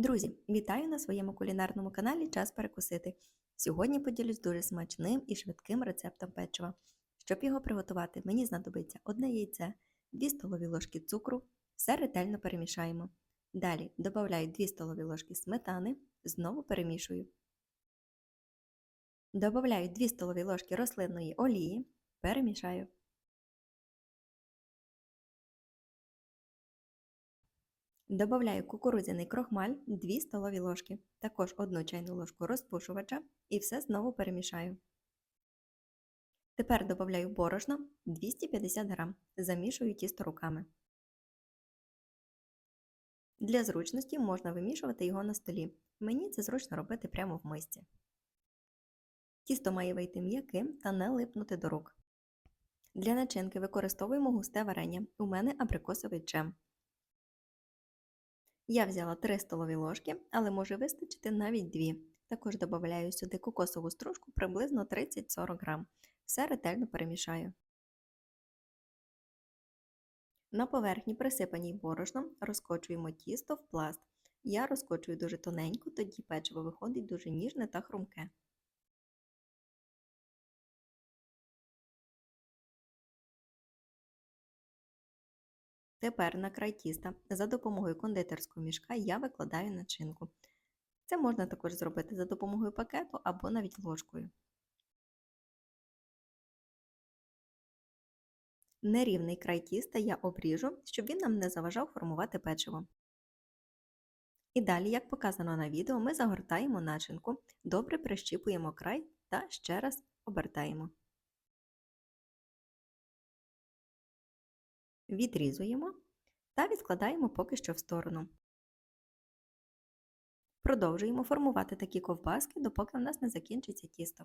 Друзі, вітаю на своєму кулінарному каналі Час перекусити. Сьогодні поділюсь дуже смачним і швидким рецептом печива. Щоб його приготувати, мені знадобиться одне яйце, 2 столові ложки цукру, все ретельно перемішаємо. Далі додаю 2 столові ложки сметани, знову перемішую. Добавляю 2 столові ложки рослинної олії, перемішаю. Добавляю кукурудзяний крохмаль 2 столові ложки, також 1 чайну ложку розпушувача і все знову перемішаю. Тепер додаю борошно 250 г, замішую тісто руками. Для зручності можна вимішувати його на столі. Мені це зручно робити прямо в мисці. Тісто має вийти м'яким та не липнути до рук. Для начинки використовуємо густе варення. У мене абрикосовий джем. Я взяла 3 столові ложки, але може вистачити навіть 2. Також додаю сюди кокосову стружку приблизно 30-40 грам. Все ретельно перемішаю. На поверхні, присипаній борошном, розкочуємо тісто в пласт. Я розкочую дуже тоненько, тоді печиво виходить дуже ніжне та хрумке. Тепер на край тіста за допомогою кондитерського мішка я викладаю начинку. Це можна також зробити за допомогою пакету або навіть ложкою. Нерівний край тіста я обріжу, щоб він нам не заважав формувати печиво. І далі, як показано на відео, ми загортаємо начинку, добре прищіпуємо край та ще раз обертаємо. Відрізуємо та відкладаємо поки що в сторону. Продовжуємо формувати такі ковбаски, допоки в нас не закінчиться тісто.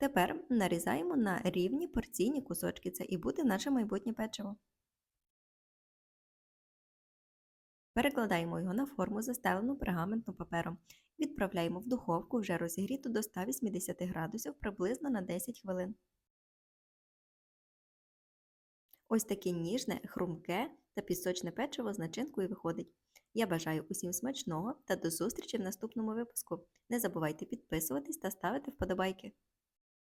Тепер нарізаємо на рівні порційні кусочки, це і буде наше майбутнє печиво. Перекладаємо його на форму, застелену пергаментним папером. Відправляємо в духовку вже розігріту до 180 градусів приблизно на 10 хвилин. Ось таке ніжне, хрумке та пісочне печиво з начинкою виходить. Я бажаю усім смачного та до зустрічі в наступному випуску. Не забувайте підписуватись та ставити вподобайки.